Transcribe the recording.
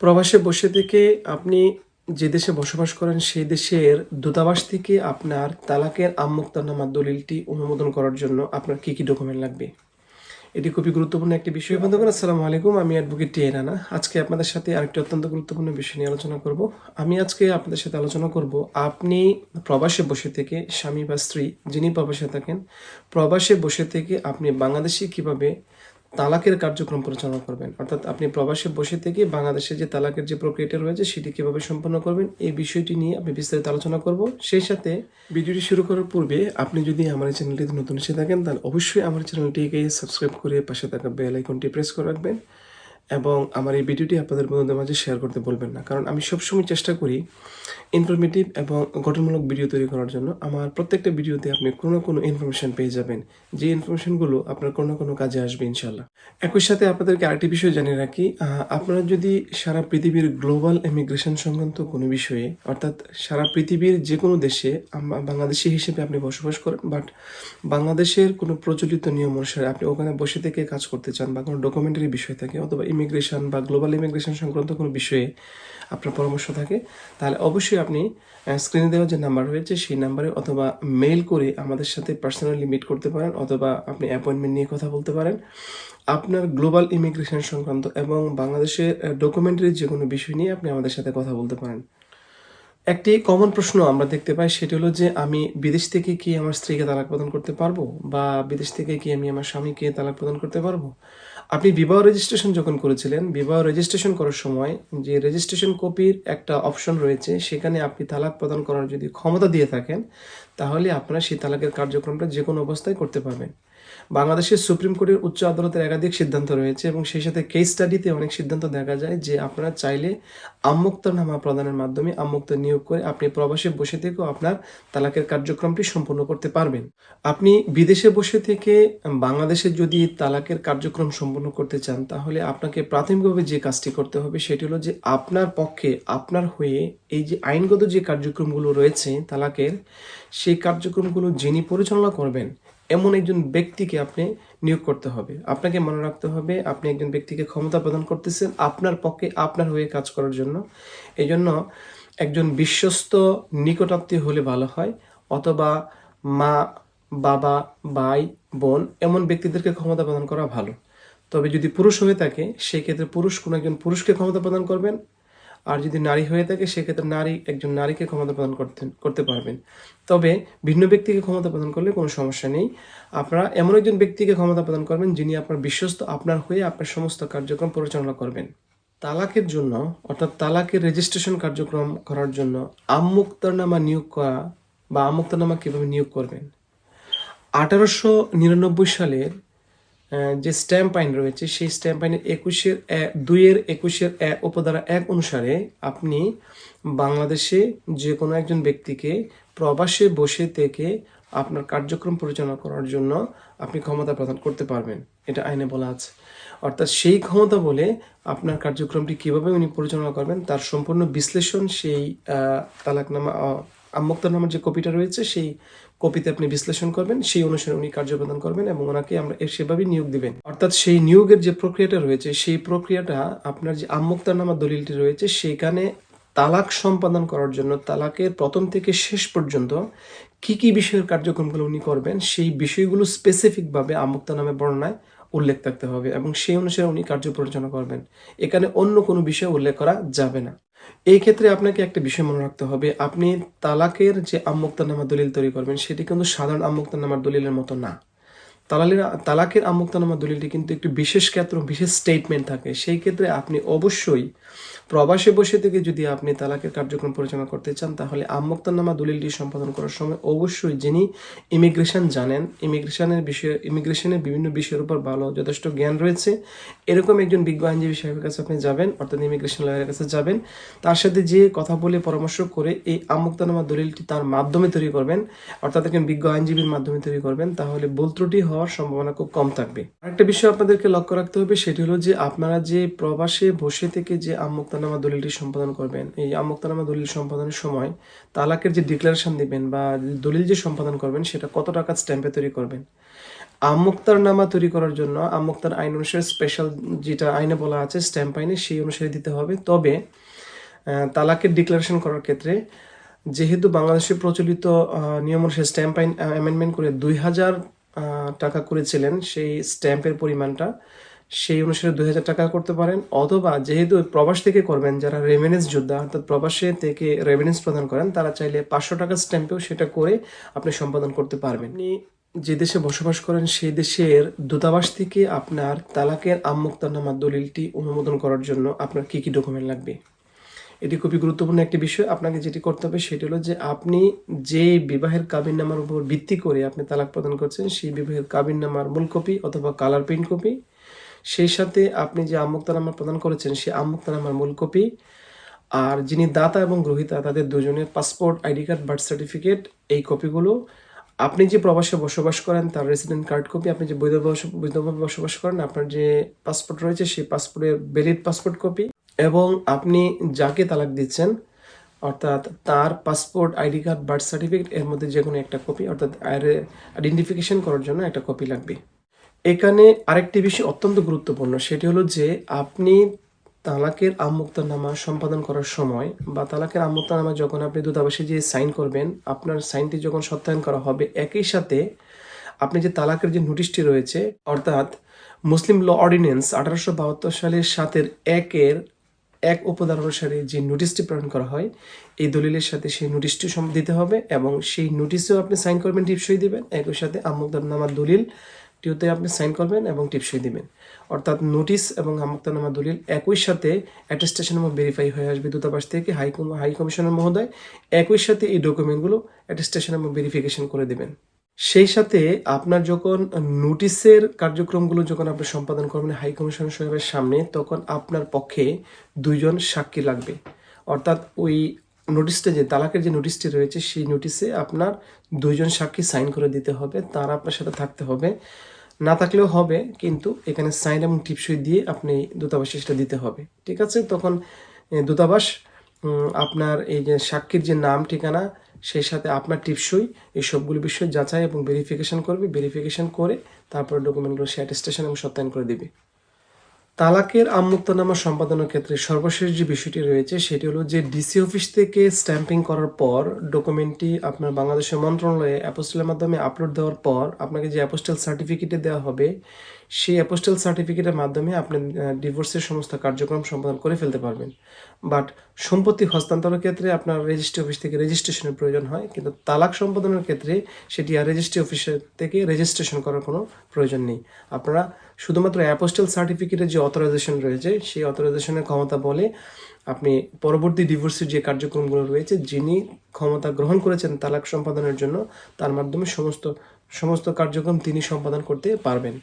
প্রবাসে বসে থেকে আপনি যে দেশে বসবাস করেন, সেই দেশের দূতাবাস থেকে আপনার তালাকের আমুক্তানামা দলিলটি অনুমোদন করার জন্য আপনার কি কি ডকুমেন্ট লাগবে? এটি খুবই গুরুত্বপূর্ণ একটি বিষয়। বন্ধুগণ, আসসালামু আলাইকুম। আমি অ্যাডভোকেট টি রানা। আজকে আপনাদের সাথে আরেকটি অত্যন্ত গুরুত্বপূর্ণ বিষয় নিয়ে আলোচনা করব। আমি আজকে আপনাদের সাথে আলোচনা করব, আপনি প্রবাসে বসে থেকে স্বামী বা স্ত্রী যিনি প্রবাসে থাকেন, প্রবাসে বসে থেকে আপনি বাংলাদেশে কীভাবে তালাকের কার্যক্রম পরিচালনা করবেন। অর্থাৎ আপনি প্রবাসে বসে থেকে বাংলাদেশে যে তালাকের যে প্রক্রিয়াটা রয়েছে, সেটি কীভাবে সম্পন্ন করবেন, এই বিষয়টি নিয়ে আমি বিস্তারিত আলোচনা করব। সেই সাথে ভিডিওটি শুরু করার পূর্বে আপনি যদি আমার চ্যানেলটি চ্যানেলটিতে নতুন এসে থাকেন, তাহলে অবশ্যই আমার চ্যানেলটিকে সাবস্ক্রাইব করে পাশে থাকা বেল আইকনটি প্রেস করে রাখবেন। এবং আমার এই ভিডিওটি আপনাদের বন্ধুদের মাঝে শেয়ার করতে বলবেন না। কারণ আমি সবসময় চেষ্টা করি ইনফরমেটিভ এবং গঠনমূলক ভিডিও তৈরি করার জন্য। আমার প্রত্যেকটা ভিডিওতে আপনি কোনো না কোনো ইনফরমেশন পেয়ে যাবেন। যে ইনফরমেশনগুলো আপনার কোনো না কোনো কাজে আসবে ইনশাল্লাহ একই সাথে আপনাদেরকে আরেকটি বিষয় জানিয়ে রাখি আপনারা যদি সারা পৃথিবীর গ্লোবাল ইমিগ্রেশন সংক্রান্ত কোনো বিষয়ে, অর্থাৎ সারা পৃথিবীর যে কোনো দেশে বাংলাদেশি হিসেবে আপনি বসবাস করেন বাট বাংলাদেশের কোনো প্রচলিত নিয়ম অনুসারে আপনি ওখানে বসে থেকে কাজ করতে চান বা কোনো ডকুমেন্টারি বিষয় থাকে অথবা ইমিগ্রেশন বা গ্লোবাল ইমিগ্রেশন সংক্রান্ত কোনো বিষয়ে আপনার পরামর্শ থাকে, তাহলে অবশ্যই আপনি স্ক্রিনে দেওয়া যে নাম্বার রয়েছে, সেই নাম্বারে অথবা মেইল করে আমাদের সাথে পার্সোনালি মিট করতে পারেন অথবা আপনি অ্যাপয়েন্টমেন্ট নিয়ে কথা বলতে পারেন। আপনার গ্লোবাল ইমিগ্রেশন সংক্রান্ত এবং বাংলাদেশের ডকুমেন্টারি যে কোনো বিষয় নিয়ে আপনি আমাদের সাথে কথা বলতে পারেন। একটি কমন প্রশ্ন আমরা দেখতে পাই, সেটি হলো যে আমি বিদেশ থেকে কি আমার স্ত্রীকে তালাক প্রদান করতে পারব? বা বিদেশ থেকে কি আমি আমার স্বামীকে তালাক প্রদান করতে পারব? আপনি বিবাহ রেজিস্ট্রেশন যখন করেছিলেন, বিবাহ রেজিস্ট্রেশন করার সময় যে রেজিস্ট্রেশন কপির একটা অপশন রয়েছে, সেখানে আপনি তালাক প্রদান করার যদি ক্ষমতা দিয়ে থাকেন, তাহলে আপনারা সেই তালাকের কার্যক্রমটা যে কোনো অবস্থায় করতে পারবেন। বাংলাদেশের সুপ্রিম কোর্টের উচ্চ আদালতের একাধিক সিদ্ধান্ত রয়েছে এবং সেই সাথে কেস স্টাডিতে অনেক সিদ্ধান্ত দেখা যায় যে আপনারা চাইলে আমুক্ত নামা প্রদানের মাধ্যমে আম্মুক্ত নিয়োগ করে আপনি প্রবাসে বসে থেকেও আপনার তালাকের কার্যক্রমটি সম্পন্ন করতে পারবেন। আপনি বিদেশে বসে থেকে বাংলাদেশে যদি তালাকের কার্যক্রম সম্পন্ন করতে চান, তাহলে আপনাকে প্রাথমিকভাবে যে কাজটি করতে হবে সেটি হলো যে আপনার পক্ষে, আপনার হয়ে এই যে আইনগত যে কার্যক্রমগুলো রয়েছে তালাকের, সেই কার্যক্রমগুলো যিনি পরিচালনা করবেন এমন একজন ব্যক্তিকে আপনি নিয়োগ করতে হবে। আপনাকে মনে রাখতে হবে, আপনি একজন ব্যক্তিকে ক্ষমতা প্রদান করতেছেন আপনার পক্ষে আপনার হয়ে কাজ করার জন্য। এই জন্য একজন বিশ্বস্ত নিকটাত্মীয় হলে ভালো হয়, অথবা মা, বাবা, ভাই, বোন এমন ব্যক্তিদেরকে ক্ষমতা প্রদান করা ভালো। তবে যদি পুরুষ হয়ে থাকে, সেই ক্ষেত্রে পুরুষ কোনো একজন পুরুষকে ক্ষমতা প্রদান করবেন আর যদি নারী হয়ে থাকে, সেক্ষেত্রে নারী একজন নারীকে ক্ষমতা প্রদান করতে করতে পারবেন। তবে ভিন্ন ব্যক্তিকে ক্ষমতা প্রদান করলে কোনো সমস্যা নেই। আপনারা এমন একজন ব্যক্তিকে ক্ষমতা প্রদান করবেন, যিনি আপনার বিশ্বস্ত আপনার হয়ে আপনার সমস্ত কার্যক্রম পরিচালনা করবেন। তালাকের জন্য, অর্থাৎ তালাকের রেজিস্ট্রেশন কার্যক্রম করার জন্য আমুক্তনামা নিয়োগ করা বা আমুক্তনামা কীভাবে নিয়োগ করবেন? আঠারোশো নিরানব্বই সালের যে স্ট্যাম্প আইন রয়েছে, সেই স্ট্যাম্প আইনের একুশের দুইয়ের একুশের উপধারা এক অনুসারে আপনি বাংলাদেশে যে কোনো একজন ব্যক্তিকে প্রবাসে বসে থেকে আপনার কার্যক্রম পরিচালনা করার জন্য আপনি ক্ষমতা প্রদান করতে পারবেন। এটা আইনে বলা আছে। অর্থাৎ সেই ক্ষমতা বলে আপনার কার্যক্রমটি কীভাবে উনি পরিচালনা করবেন, তার সম্পূর্ণ বিশ্লেষণ সেই তালাকনামা আহ, আমুক্তনামার যে কপিটা রয়েছে সেই কপিতে আপনি বিশ্লেষণ করবেন সেই অনুসারে উনি কার্য প্রদান করবেন এবং ওনাকে আমরা সেভাবেই নিয়োগ দিবেন। অর্থাৎ সেই নিয়োগের যে প্রক্রিয়াটা রয়েছে সেই প্রক্রিয়াটা আপনার যে আমুক্তানামা দলিলটি রয়েছে সেইখানে তালাক সম্পাদন করার জন্য তালাকের প্রথম থেকে শেষ পর্যন্ত কি কি বিষয়ের কার্যক্রমগুলো উনি করবেন সেই বিষয়গুলো স্পেসিফিকভাবে আমুক্তানামে বর্ণনায় উল্লেখ থাকতে হবে এবং সেই অনুসারে উনি কার্য পরিচালনা করবেন। এখানে অন্য কোনো বিষয় উল্লেখ করা যাবে না। এই ক্ষেত্রে আপনাকে একটা বিষয় মনে রাখতে হবে। আপনি তালাকের যে আম্মুক্তানামা দলিল তৈরি করবেন, সেটি কিন্তু সাধারণ আম্মুক্তানামার দলিলের মতো না। তালালের, তালাকের আমুক্তানামা দলিলটি কিন্তু একটি বিশেষ ক্ষেত্র, বিশেষ স্টেটমেন্ট থাকে। সেই ক্ষেত্রে আপনি অবশ্যই প্রবাসে বসে থেকে যদি আপনি তালাকের কার্যক্রম পরিচালনা করতে চান, তাহলে আমুক্তানামা দলিলটি সম্পাদন করার সময় অবশ্যই যিনি ইমিগ্রেশন জানেন ইমিগ্রেশনের বিষয়ে ইমিগ্রেশনের বিভিন্ন বিষয়ের উপর ভালো, যথেষ্ট জ্ঞান রয়েছে। এরকম একজন বিজ্ঞ আইনজীবী সাহেবের কাছে আপনি যাবেন, অর্থাৎ ইমিগ্রেশন লয়ারের কাছে যাবেন, তার সাথে যে কথা বলে পরামর্শ করে এই আমুক্তানামা দলিলটি তার মাধ্যমে তৈরি করবেন, অর্থাৎ একজন বিজ্ঞ আইনজীবীর মাধ্যমে তৈরি করবেন, তাহলে ভুল ত্রুটি হওয়ার সম্ভাবনা খুব কম থাকবে। আরেকটা বিষয় আপনাদেরকে লক্ষ্য রাখতে হবে, সেটি হলো যে আপনারা যে প্রবাসে বসে থেকে যে আমুক্তানামা দলিলটি সম্পাদন করবেন, এই আমুক্তানামা দলিল সম্পাদনের সময় তালাকের যে ডিক্লারেশন দিবেন বা দলিল যে সম্পাদন করবেন, সেটা কত টাকা স্ট্যাম্পে তৈরি করবেন। আমুক্তার নামা তৈরি করার জন্য আমুক্তার আইন অনুসারে স্পেশাল যেটা আইনে বলা আছে স্ট্যাম্প আইনে, সেই অনুসারে দিতে হবে। তবে তালাকের ডিক্লারেশন করার ক্ষেত্রে যেহেতু বাংলাদেশে প্রচলিত নিয়ম অনুসারে স্ট্যাম্প আইন অ্যামেন্ডমেন্ট করে দুই হাজার টাকা করেছিলেন সেই স্ট্যাম্পের পরিমাণটা, সেই অনুসারে দুই হাজার টাকা করতে পারেন। অথবা যেহেতু প্রবাস থেকে করবেন, যারা রেভিনেন্স যোদ্ধা, অর্থাৎ প্রবাসে থেকে রেভিনেন্স প্রদান করেন, তারা চাইলে পাঁচশো টাকার স্ট্যাম্পেও সেটা করে আপনি সম্পাদন করতে পারবেন। যে দেশে বসবাস করেন, সেই দেশের দূতাবাস থেকে আপনার তালাকের আমুক্তানামা দলিলটি অনুমোদন করার জন্য আপনার কি কি ডকুমেন্ট লাগবে? এটি খুবই গুরুত্বপূর্ণ একটি বিষয়। আপনাকে যেটি করতে হবে সেটি হলো যে আপনি যে বিবাহের কাবিন নামার উপর ভিত্তি করে আপনি তালাক প্রদান করছেন, সেই বিবাহের কাবিন নামার মূল কপি অথবা কালার প্রিন্ট কপি, সেই সাথে আপনি যে আমুক্তানামা প্রদান করেছেন, সেই আমুক্তানামার মূল কপি, আর যিনি দাতা এবং গ্রহিতা, তাদের দুজনের passport ID card birth certificate এই কপিগুলো আপনি যে প্রবাসে বসবাস করেন, তার রেসিডেন্ট কার্ড কপি আপনি যে বৈধ বস- বৈধভাবে বসবাস করেন, আপনার যে পাসপোর্ট রয়েছে, সেই পাসপোর্টের ভ্যালিড পাসপোর্ট কপি এবং আপনি যাকে তালাক দিচ্ছেন, অর্থাৎ তার passport, ID card, birth certificate, এর মধ্যে যে কোনো একটা কপি, অর্থাৎ আইডেন্টিফিকেশন করার জন্য একটা কপি লাগবে। এখানে আরেকটি বিষয় অত্যন্ত গুরুত্বপূর্ণ, সেটি হলো যে আপনি তালাকের আমুক্তনামা সম্পাদন করার সময় বা তালাকের আমুক্তনামা যখন আপনি দূতাবাসে যে সাইন করবেন, আপনার সাইনটি যখন সত্যায়ন করা হবে, একই সাথে আপনি যে তালাকের যে নোটিশটি রয়েছে, অর্থাৎ মুসলিম ল অর্ডিন্যান্স আঠারোশো বাহাত্তর সালের সাতের একের এক উপধারা অনুসারে যে নোটিশটি প্রেরণ করা হয়, এই দলিলের সাথে সেই নোটিশটি দিতে হবে এবং সেই নোটিশেও আপনি সাইন করবেন, টিপসই দেবেন। একই সাথে আমুক্তনামা দলিল টিওতে আপনি সাইন করবেন এবং টিপসই দিবেন। অর্থাৎ নোটিশ এবং আমুক্তনামা দলিল একই সাথে অ্যাটেস্টেশন এবং ভেরিফাই হয়ে আসবে দূতাবাস থেকে হাই হাই কমিশনার মহোদয়। একই সাথে এই ডকুমেন্টগুলো অ্যাটেস্টেশন এবং ভেরিফিকেশন করে দেবেন। সেই সাথে আপনার যখন নোটিশের কার্যক্রমগুলো যখন আপনি সম্পাদন করবেন হাই কমিশন সাহেবের সামনে, তখন আপনার পক্ষে দুইজন সাক্ষী লাগবে। অর্থাৎ ওই নোটিশটা যে, তালাকের যে নোটিশটি রয়েছে, সেই নোটিশে আপনার দুইজন সাক্ষী সাইন করে দিতে হবে। তারা আপনার সাথে থাকতে হবে। না থাকলেও হবে, কিন্তু এখানে সাইন এবং টিপসই দিয়ে আপনি দূতাবাসে সেটা দিতে হবে। ঠিক আছে? তখন দূতাবাস আপনার এই যে সাক্ষীর যে নাম, ঠিকানা সেই সাথে আপনার টিপসই এই সবগুলো বিষয় যাচাই এবং ভেরিফিকেশন করবে। ভেরিফিকেশন করে তারপরে ডকুমেন্টগুলো সে অ্যাটেস্টেশন এবং সত্যায়ন করে দিবে। তালাকের আমুক্তনামা সম্পাদনের ক্ষেত্রে সর্বশেষ যে বিষয়টি রয়েছে সেটি হলো যে ডিসি অফিস থেকে স্ট্যাম্পিং করার পর ডকুমেন্টটি আপনার বাংলাদেশের মন্ত্রণালয়ে অ্যাপোস্টেলের মাধ্যমে আপলোড দেওয়ার পর আপনাকে যে অ্যাপোস্টেল সার্টিফিকেটে দেওয়া হবে সেই অ্যাপোস্টেল সার্টিফিকেটের মাধ্যমে আপনি ডিভোর্সের সমস্ত কার্যক্রম সম্পাদন করে ফেলতে পারবেন। বাট সম্পত্তি হস্তান্তরের ক্ষেত্রে আপনার রেজিস্ট্রি অফিস থেকে রেজিস্ট্রেশনের প্রয়োজন হয়, কিন্তু তালাক সম্পাদনের ক্ষেত্রে সেটি আর রেজিস্ট্রি অফিসের থেকে রেজিস্ট্রেশন করার কোনো প্রয়োজন নেই। আপনারা শুধুমাত্র অ্যাপোস্টেল সার্টিফিকেটের যে অথরাইজেশন রয়েছে, সেই অথরাইজেশনের ক্ষমতা বলে আপনি পরবর্তী ডিভোর্সের যে কার্যক্রমগুলো রয়েছে, যিনি ক্ষমতা গ্রহণ করেছেন তালাক সম্পাদনের জন্য, তার মাধ্যমে সমস্ত সমস্ত কার্যক্রম তিনি সম্পাদন করতে পারবেন।